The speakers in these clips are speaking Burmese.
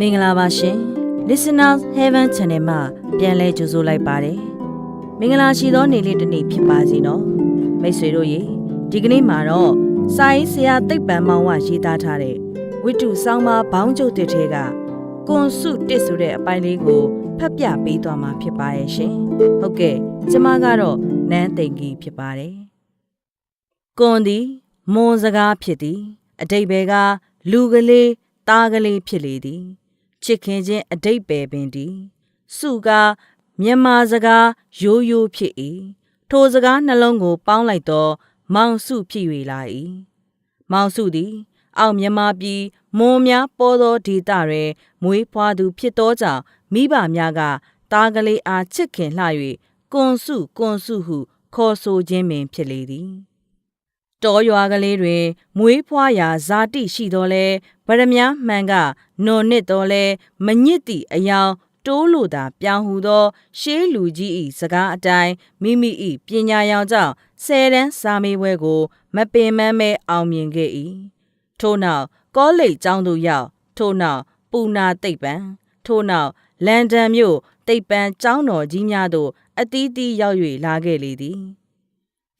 မင်္ဂလာပါရှင် Listeners Heaven Channel မှာပြန်လဲကြိုဆိုလိုက်ပါတယ်မင်္ဂလာရှိသောနေ့လေးတစ်နေ့ဖြစ်ပါစေနော်မိတ်ဆွေတို့ရေဒီကနေ့မှာတော့စာရေးဆရာတိတ်ပံမောင်ဝရေးသားထားတဲ့ဝိတုဆောင်းပါဘောင်းကျုပ်တဲ့ထဲကကွန်စုတစ်ဆိုတဲ့အပိုင်းလေးကိုဖတ်ပြပေးသွားမှာဖြစ်ပါရဲ့ရှင်ဟုတ်ကဲ့ကျမကတော့နန်းသိန်ကြီးဖြစ်ပါတယ်ကွန်သည်မွန်စကားဖြစ်သည်အတိတ်ဘယ်ကလူကလေးသားကလေးဖြစ်လေသည် ချစ်ခင်ခြင်းအတိတ်ပဲပင်သည်စုကားမြန်မာစကားရိုးရိုးဖြစ်၏ထိုစကားနှလုံးကို ပေါင်းလိုက်တော့မောင်စုဖြစ်၍လာ၏မောင်စုသည် အောက်မြန်မာပြည်မွန်များပေါ်သောဒေသတွင်မွေးဖွားသူဖြစ်သောကြောင့်မိဘများကသားကလေးအားချစ်ခင်လှ၍ကွန်စုကွန်စုဟု ခေါ်ဆိုခြင်းပင်ဖြစ်လေသည် တောရွာကလေးတွင်မွေးဖွားရာဇာတိရှိတော်လဲဗရမ ्या မှန်ကနော်နစ်တော်လဲမညစ်သည့်အယောင်တိုးလို့သာပြောင်းဟူသော ရှေးလူကြီး၏စကားအတိုင်းမိမိ၏ပညာရောင်ကြောင့်ဆယ်တန်းစာမေးပွဲကို မပင်မမဲအောင်မြင်ခဲ့၏ထို့နောက်ကောလိပ်ကျောင်းသို့ရောက်ထို့နောက်ပူနာသိပ္ပံထို့နောက်လန်ဒန်မြို့သိပ္ပံကျောင်းတော်ကြီးများသို့အသီးသီးရောက်၍လာခဲ့လေသည်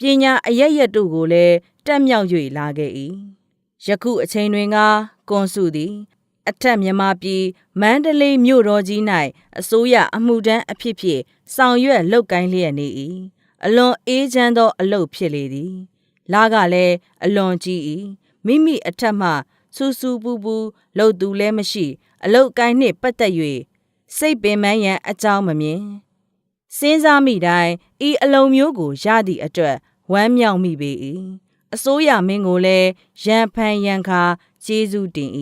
ပညာအရရက်တို့ကိုလည်းတက်မြောက်၍လာခဲ့၏ယခုအချိန်တွင်ကကွန်စုသည်အထက်မြန်မာပြည်မန္တလေးမြို့တော်ကြီး၌အစိုးရအမှုထမ်းအဖြစ်ဖြင့်ဆောင်ရွက်လုပ်ကိုင်းလျက်နေ၏အလွန်အေးချမ်းသောအလုပ်ဖြစ်လေသည်လာကလည်းအလွန်ကြီး၏မိမိအထက်မှစူးစူးပူပူလှုပ်သူလည်းမရှိ အလုတ်ကိုင်းနှင့်ပတ်သက်၍စိတ်ပင်ပန်းရန်အကြောင်းမမြင်စဉ်းစားမိတိုင်းဤအလုံးမျိုးကိုရသည့်အတွက် ဝမ်းမြောက်မိပေ၏အစိုးရမင်းကိုလည်းရန်ဖန်ရန်ခါကျေးဇူးတင်၏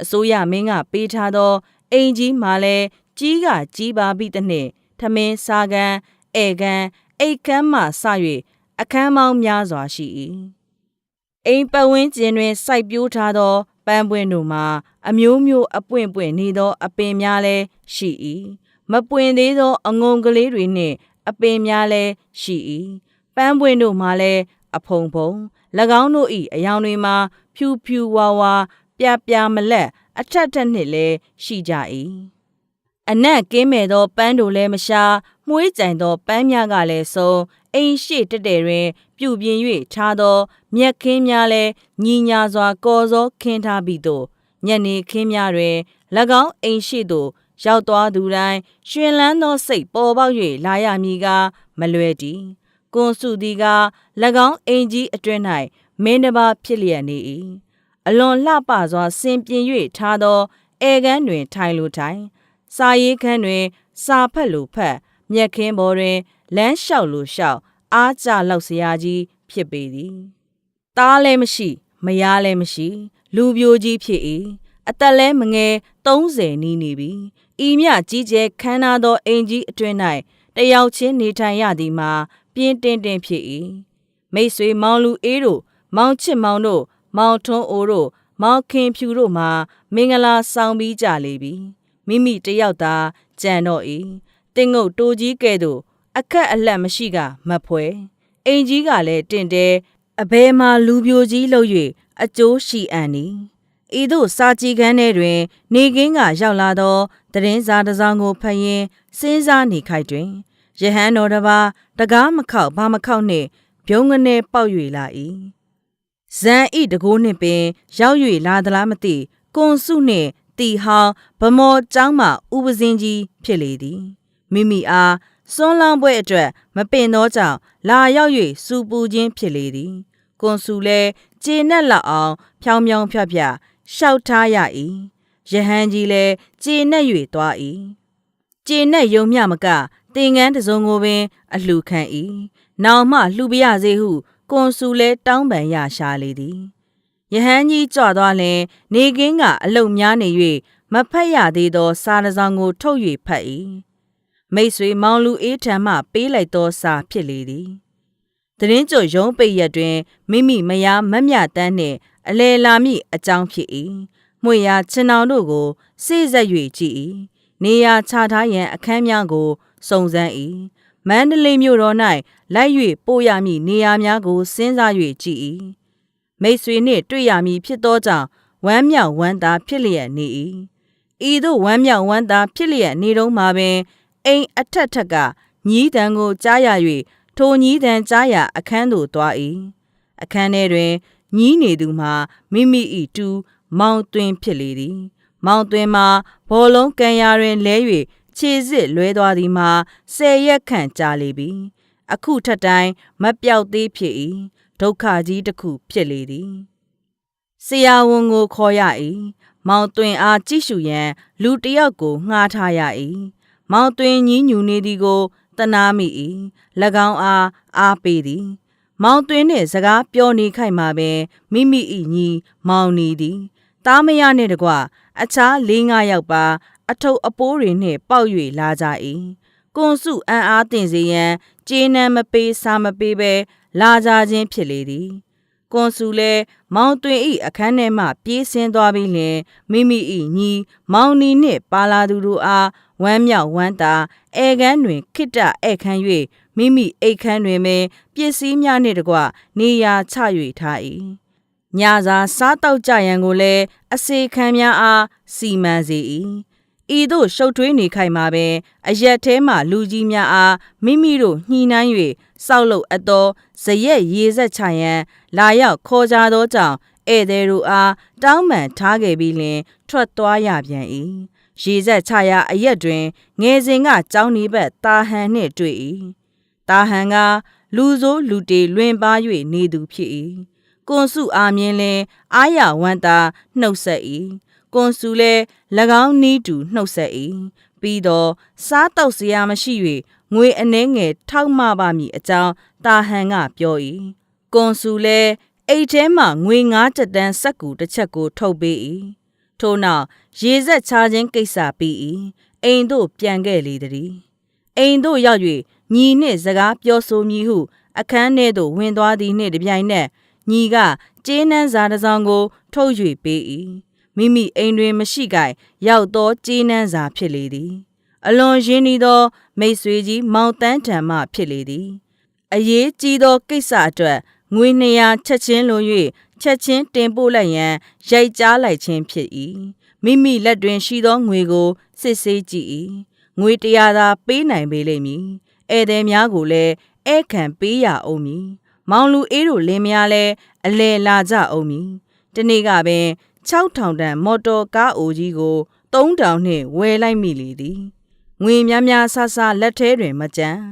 အစိုးရမင်းကပေးထားသောအိမ်ကြီးမှလည်းကြီးကကြီးပါပြီတနှင့်ထမင်းစားကန်ဧကန်အိတ်ကမ်းမှစ၍အခန်းပေါင်းများစွာရှိ၏အိမ်ပဝင်းကျင်တွင်စိုက်ပျိုးထားသောပန်းပွင့်တို့မှာအမျိုးမျိုးအပွင့်ပွင့်နေသော အပင်များလည်းရှိ၏မပွင့်သေးသော အငုံကလေးတွေနှင့် အပင်များလည်းရှိ၏ ပန်းပွင့်တို့မှာလည်းအဖုံဖုံ၎င်းတို့၏အယောင်တွေမှာ ဖြူဖြူဝါဝါပြပြမလက်အထက်ထက်နှင့်လည်းရှိကြ၏အနက်ကင်းမဲ့သောပန်းတို့လည်းမရှာမှုေးကြိုင်သောပန်းများကလည်းဆုံးအိမ်ရှိတက်တဲ့တွင် ပြုပြင်၍ထားသော မြက်ခင်းများလည်းညီညာစွာ ကော်စောခင်းထားပြီးသို့ညနေခင်းများတွင်၎င်းအိမ်ရှိသို့ရောက်သွားသူတိုင်းရှင်လန်းသောစိတ်ပေါ်ပေါက်၍လာရမည်ကမလွယ်တည် ကွန်စုသည်က၎င်းအိမ်ကြီးအတွင်၌မင်းတစ်ပါးဖြစ်လျက်နေ၏အလွန်လှပစွာဆင်ပြင်၍ထားသောဧကန်းတွင် ထိုင်လိုထိုင်စာရေးခန်းတွင် စာဖတ်လိုဖတ်မြက်ခင်းပေါ်တွင်လမ်းလျှောက်လိုလျှောက်အားကြလောက်စရာကြီးဖြစ်ပေသည်သားလည်းမရှိ မယားလည်းမရှိ လူပြိုကြီးဖြစ်၏အသက်လည်းမငယ်30နီးနေပြီဤမြကြီးကျယ်ခမ်းနားသောအိမ်ကြီးအတွင်း၌တယောက်ချင်းနေထိုင်ရသည်မှာ ပြင်းတင်းတင်းဖြစ်၏မိတ်ဆွေမောင်လူအေးတို့မောင်ချစ်မောင်တို့မောင်ထွန်းအိုတို့မောင်ခင်ဖြူတို့မှာမင်္ဂလာဆောင်ပြီးကြလေပြီမိမိတယောက်သာကြံတော့၏တင်းငုတ်တိုးကြီးကဲ့သို့အခက်အလက်မရှိကမဖွဲအိမ်ကြီးကလည်းတင့်တယ်အဘယ်မှာလူပြိုကြီးလှုပ်၍အကျိုးရှိအံ့နီဤသို့စာကြည်ကန်းထဲတွင် နေကင်းကရောက်လာသောတရင်စာတစ်စောင်ကိုဖတ်ရင်းစဉ်းစားနေခိုက်တွင် ယဟန်တော်တစ်ပါးတကားမခောက်ဘာမခောက်နှင့်ပြုံးငနေပေါက်၍လာ၏ဇန်ဤတကိုးနှင့်ပင် ရောက်၍လာသလားမသိကွန်စုနှင့်တီဟောင်းဗမော်ကျောင်းမှဥပစင်းကြီးဖြစ်လေသည်မိမိအားစွန်းလောင်းပွဲအတွက်မပင်သောကြောင့်လာရောက်၍စူပူခြင်းဖြစ်လေသည်ကွန်စုလည်းကျေနပ်လောက်အောင် ဖြောင်းဖြောင်းဖြတ်ဖြတ်ရှောက်ထားရ၏ယဟန်ကြီးလည်းကျေနပ်၍သွား၏ကျေနပ်ယုံမျှမက တင်ငန်းတစုံကိုပင် အလှခံ၏နောင်မှလှူပြရစေဟုကွန်ဆူလဲတောင်းပန်ရရှာလေသည်ယဟန်ကြီးကြွသွားလင်နေကင်းကအလုတ်များနေ၍မဖတ်ရသေးသော စာတစ်စောင်ကို ထုတ်၍ဖတ်၏မိတ်ဆွေမောင်လူအေးထံမှပေးလိုက်သောစာဖြစ်လေသည်တရင်ကျွရုံးပိတ်ရက်တွင်မိမိမယားမမြတန်းနှင့်အလေလာမိအကြောင်းဖြစ်၏မှွေရာချင်းအောင်တို့ကိုစိစက်၍ကြည့်၏နေရာချထားရန်အခန်းများကို စုံစမ်း၏မန္တလေးမြို့တော်၌လိုက်၍ပို့ရမည့်နေရာများကိုစဉ်းစား၍ကြည့်၏မိတ်ဆွေနှင့်တွေ့ရမည်ဖြစ်သောကြောင့်ဝမ်းမြောက်ဝမ်းသာဖြစ်လျက်နေ၏ဤသို့ဝမ်းမြောက်ဝမ်းသာဖြစ်လျက်နေတော့မှပင်အိမ်အထက်ထက်ကညီးတံကိုကြားရ၍ထိုညီးတံကြားရအခန်းသို့သွား၏အခန်းထဲတွင်ညီးနေသူမှာမိမိ၏တူမောင်သွင်းဖြစ်လေသည် မောင်သွင်းမှာဘောလုံးကန်ရာတွင်လဲ၍ ခြေစစ်လွဲသွားသည်မှာဆယ်ရက်ခန့်ကြာလေပြီအခုထက်တိုင်းမပြောက်သေးဖြစ်၏ဒုက္ခကြီးတစ်ခုဖြစ်လေသည်ဆရာဝန်ကိုခေါ်ရ၏မောင်သွင်းအားကြည့်ရှုရန် လူတစ်ယောက်ကိုငှားထားရ၏မောင်သွင်းညည်းညူနေသည်ကိုတနာမိ၏၎င်းအားအားပေးသည် မောင်သွင်းနှင့်စကားပြောနေခိုက်မှာပင်မိမိ၏ညီမောင်နေသည်တားမရနှင့်တကွအခြား၄၅ယောက်ပါ အထုပ်အပိုးတွေနှင့်ပေါက်၍လာကြ၏ကွန်စုအံ့အားတင်စေရန်ကျေးနမ်းမပေးစာမပေးဘဲလာကြခြင်းဖြစ်လေသည်ကွန်ဆူလည်းမောင်တွင်ဤအခန်းထဲမှပြေးဆင်းသွားပြီးလျှင်မိမိ၏ညီမောင်နီနှင့်ပါလာသူတို့အားဝမ်းမြောက်ဝမ်းသာအဲကန်းတွင်ခိတ္တဧခန်း၍မိမိအိတ်ခန်းတွင်ပင်ပစ္စည်းများနှင့်တကွနေရာချ၍ထား၏ညစာစားတောက်ကြရန်ကိုလည်းအစေခံများအားစီမံစေ၏ ဤသို့ရှုပ်ထွေးနေခိုင်မှာပင်အရက်ထဲမှလူကြီးများအားမိမိတို့ညှိနှိုင်း၍စောက်လုပ်အပ်သောဇရက်ရေဆက်ချရန်လာရောက်ခေါ်ကြသောကြောင့်ဧည့်သည်တို့အားတောင်းပန်ထားခဲ့ပြီးလင် ထွက်သွားရပြန်၏ရေဆက်ချရာအရက်တွင်ငယ်စဉ်ကကြောင်းနေဘက်တာဟန်နှင့်တွေ့၏တာဟန်ကလူဆိုးလူတေလွင်ပါ၍နေသူဖြစ်၏ကွန်စုအားမြင်လင်အာရဝန္တာနှုတ်ဆက်၏ ကွန်စုလည်း၎င်းနီးတူနှုတ်ဆက်၏ပြီးတော့စားတော့စရာမရှိ၍ငွေအနှဲငယ်ထောက်မပါမည်အကြောင်းတာဟန်ကပြော၏ကွန်စုလည်းအိတ်ထဲမှငွေ၅ချက်တန်းစက်ကူတစ်ချက်ကိုထုတ်ပေး၏ထို့နောက်ရေဆက်ချခြင်းကိစ္စပြီး၏အိမ်သို့ပြန်ခဲ့လေသည်အိမ်သို့ရောက်၍ညီနှင့်စကားပြောဆိုမည်ဟု အခန်းထဲသို့ဝင်သွားသည်နှင့်တပြိုင်နက်ညီကကျေးနန်းစာတစ်စောင်ကို ထုတ်၍ပေး၏ မိမိအိမ်တွင်မရှိကြရောက်သောကျေးနန်းစာဖြစ်လေသည် အလွန်ရင်းနှီးသော မိတ်ဆွေကြီးမောင်တန်းထံမှဖြစ်လေသည်အရေးကြီးသောကိစ္စအတွက်ငွေ200ချက်ချင်းလို၍ချက်ချင်းတင်ပို့လိုက်ရန်ရိုက်ကြားလိုက်ခြင်းဖြစ်၏မိမိလက်တွင်ရှိသောငွေကိုစစ်ဆေးကြည့်၏ငွေတရားသာပေးနိုင်ပေလိမ့်မည်ဧည့်သည်များကိုလည်းဧခံပေးရအောင်မည်မောင်လူအေးတို့လင်းများလည်းအလဲလာကြအောင်မည်တနေ့ကပင် 6000တန်မော်တော်ကားအိုကြီးကို3000နှင့်ဝယ်လိုက်မိလေသည်ငွေများများဆဆလက်ထဲတွင်မကြမ်း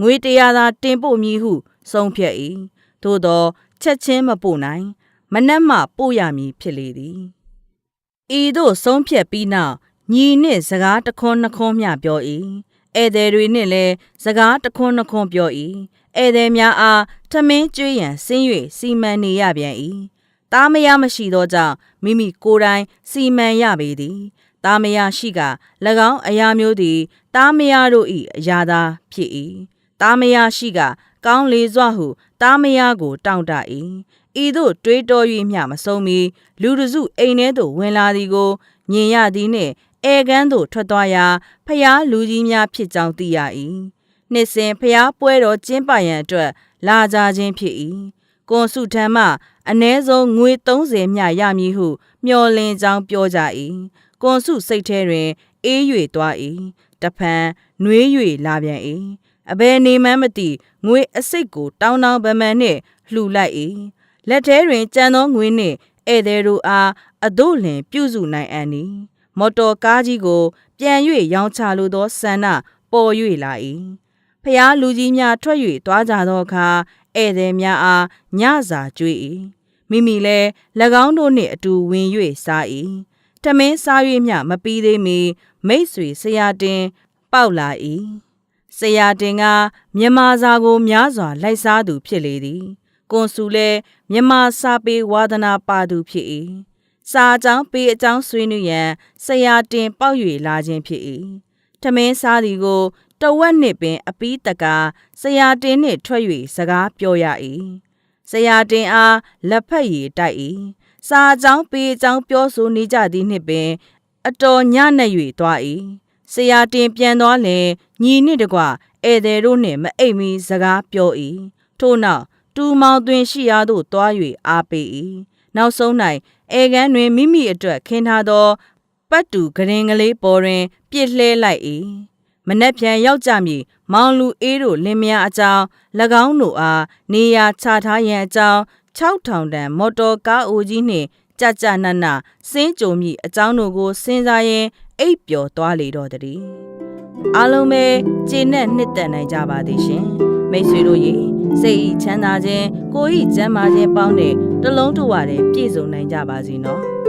ငွေတရားသာတင်ပို့မည်ဟုဆုံးဖြတ်၏သို့သောချက်ချင်းမပို့နိုင်မနှက်မှပို့ရမည်ဖြစ်လေသည်ဤသို့ဆုံးဖြတ်ပြီးနောက်ညီနှင့်စကားတခွန်းနှခွန်းမျှပြော၏ဧည့်သည်တွေနှင့်လည်းစကားတခွန်းနှခွန်းပြော၏ဧည့်သည်များအားထမင်းကျွေးရန်ဆင်း၍စီမံနေရပြန်၏ သားမယားမရှိသောကြောင့်မိမိကိုယ်တိုင်စီမံရပေသည်သားမယားရှိက၎င်းအရာမျိုးသည်သားမယားတို့၏အရာသာဖြစ်၏သားမယားရှိက ကောင်းလေစွာဟုတားမယားကို တောင့်တ၏ဤသို့တွေးတော၍မျှမဆုံးမီလူတစုအိမ်ထဲသို့ဝင်လာသည်ကိုမြင်ရသည်နှင့်ဧကန်းသို့ထွက်သွားရာဖျားလူကြီးများဖြစ်ကြောင်းသိရ၏နှစ်စဉ်ဖျားပွဲတော်ကျင်းပရန်အတွက်လာကြခြင်းဖြစ်၏ ကွန်စုထံမှအ ਨੇ ဆုံးငွေ30မျှရမည်ဟုမျှော်လင့်ကြောင်းပြောကြ၏ကွန်စုစိတ်ထဲတွင်အေး၍သွား၏တဖန်နှွေး၍လာပြန်၏အဘယ်နေမှန်းမသိငွေအစိတ်ကိုတောင်းတောင်းပန်ပန်နှင့်လှူလိုက်၏လက်ထဲတွင်ကြံသောငွေနှင့်ဧည့်သည်တို့အားအဒို့လင်ပြုစုနိုင်အံ့နီမော်တော်ကားကြီးကို ပြန်၍ရောင်းချလိုသောဆန္ဒပေါ်၍လာ၏ဖျားလူကြီးများထွက်၍သွားကြသောအခါ ဧည့်သည်များအားညစာကျွေး၏မိမိလည်း၎င်းတို့နှင့်အတူဝင်၍စား၏ထမင်းစား၍မျှမပြီးသေးမီမိတ်ဆွေဆရာတင် ပေါက်လာ၏ဆရာတင်ကမြန်မာစာကိုများစွာလိုက်စားသူဖြစ်လေသည်ကွန်ဆူလည်းမြန်မာစာပေဝါဒနာပါသူဖြစ်၏စာအကြောင်းပေအကြောင်းဆွေးနွေးရန်ဆရာတင် ပေါက်၍လာခြင်းဖြစ်၏ထမင်းစားသည်ကို တဝက်နှစ်ပင်အပီးတကာဆရာတင်နှင့်ထွက်၍စကားပြောရ၏ဆရာတင်အားလက်ဖက်ရည်တိုက်၏စာအကြောင်းပေအကြောင်းပြောဆိုနေကြသည်နှင့်ပင် အတော်ညံ့၍သွား၏ဆရာတင်ပြန်သွားလင်ညီနှင့်တကွဧည့်သည်တို့နှင့်မအိပ်မီစကားပြော၏ထို့နောက်တူမောင်သွင်းရှိရာသို့သွား၍အားပေး၏နောက်ဆုံး၌ဧကန်တွင်မိမိအတွက်ခင်းထားသောပပတ်တူဂရင်ကလေးပေါ်တွင် ပြစ်လှဲလိုက်၏ မနှက်ပြန်ရောက်ကြမည်မောင်လူအေးတို့လင်မယားအကြောင်း၎င်းတို့အားနေရာချထားရန်အကြောင်း6000တန်မော်တော်ကားအိုကြီးနှင့်ကြကြနက်နက်စင်းကြုံမိအကြောင်းတို့ကိုစဉ်းစားရင်းအိပ်ပျော်သွားလေတော့တည်းအားလုံးပဲကျေနပ်နှစ်သက်နိုင်ကြပါသည်ရှင်မိတ်ဆွေတို့ရေစိတ်ဤချမ်းသာခြင်းကိုယ်ဤကျမ်းမာခြင်းပေါင်းတဲ့တလုံးတဝတည်းပြည့်စုံနိုင်ကြပါစေနော်